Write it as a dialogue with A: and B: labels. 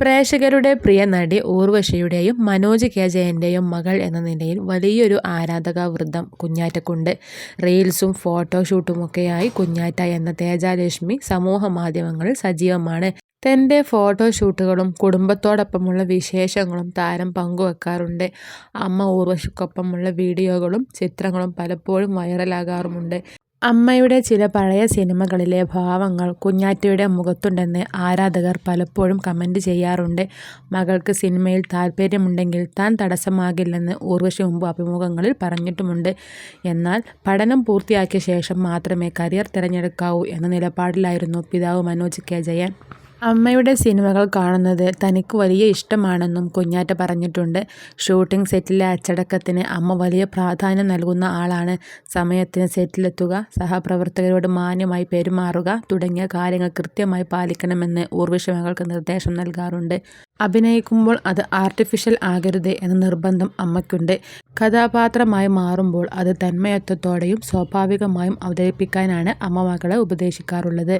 A: പ്രേക്ഷകരുടെ പ്രിയ നടി ഊർവശിയുടെയും മനോജ് കെ ജയന്റെയും മകൾ എന്ന നിലയിൽ വലിയൊരു ആരാധക വൃദ്ധം കുഞ്ഞാറ്റക്കുണ്ട്. റീൽസും ഫോട്ടോഷൂട്ടുമൊക്കെയായി കുഞ്ഞാറ്റ എന്ന തേജാലക്ഷ്മി സമൂഹ മാധ്യമങ്ങളിൽ സജീവമാണ്. തന്റെ ഫോട്ടോഷൂട്ടുകളും കുടുംബത്തോടൊപ്പമുള്ള വിശേഷങ്ങളും താരം പങ്കുവെക്കാറുണ്ട്. അമ്മ ഊർവശിക്കൊപ്പമുള്ള വീഡിയോകളും ചിത്രങ്ങളും പലപ്പോഴും വൈറലാകാറുമുണ്ട്. അമ്മയുടെ ചില പഴയ സിനിമകളിലെ ഭാവങ്ങൾ കുഞ്ഞാറ്റയുടെ മുഖത്തുണ്ടെന്ന് ആരാധകർ പലപ്പോഴും കമന്റ് ചെയ്യാറുണ്ട്. മകൾക്ക് സിനിമയിൽ താല്പര്യമുണ്ടെങ്കിൽ താൻ തടസ്സമാകില്ലെന്ന് ഊർവശി മുമ്പ് അഭിമുഖങ്ങളിൽ പറഞ്ഞിട്ടുമുണ്ട്. എന്നാൽ പഠനം പൂർത്തിയാക്കിയ ശേഷം മാത്രമേ കരിയർ തിരഞ്ഞെടുക്കാവൂ എന്ന നിലപാടിലായിരുന്നു പിതാവ് മനോജ് കെ ജയൻ. അമ്മയുടെ സിനിമകൾ കാണുന്നത് തനിക്ക് വലിയ ഇഷ്ടമാണെന്നും കുഞ്ഞാറ്റ പറഞ്ഞിട്ടുണ്ട്. ഷൂട്ടിംഗ് സെറ്റിലെ അച്ചടക്കത്തിന് അമ്മ വലിയ പ്രാധാന്യം നൽകുന്ന ആളാണ്. സമയത്തിന് സെറ്റിലെത്തുക, സഹപ്രവർത്തകരോട് മാന്യമായി പെരുമാറുക തുടങ്ങിയ കാര്യങ്ങൾ കൃത്യമായി പാലിക്കണമെന്ന് ഊർവിഷ മകൾക്ക് നിർദ്ദേശം നൽകാറുണ്ട്. അഭിനയിക്കുമ്പോൾ അത് ആർട്ടിഫിഷ്യൽ ആകരുത് എന്ന നിർബന്ധം അമ്മയ്ക്കുണ്ട്. കഥാപാത്രമായി മാറുമ്പോൾ അത് തന്മയത്വത്തോടെയും സ്വാഭാവികമായും അവതരിപ്പിക്കാനാണ് അമ്മ മകളെ ഉപദേശിക്കാറുള്ളത്.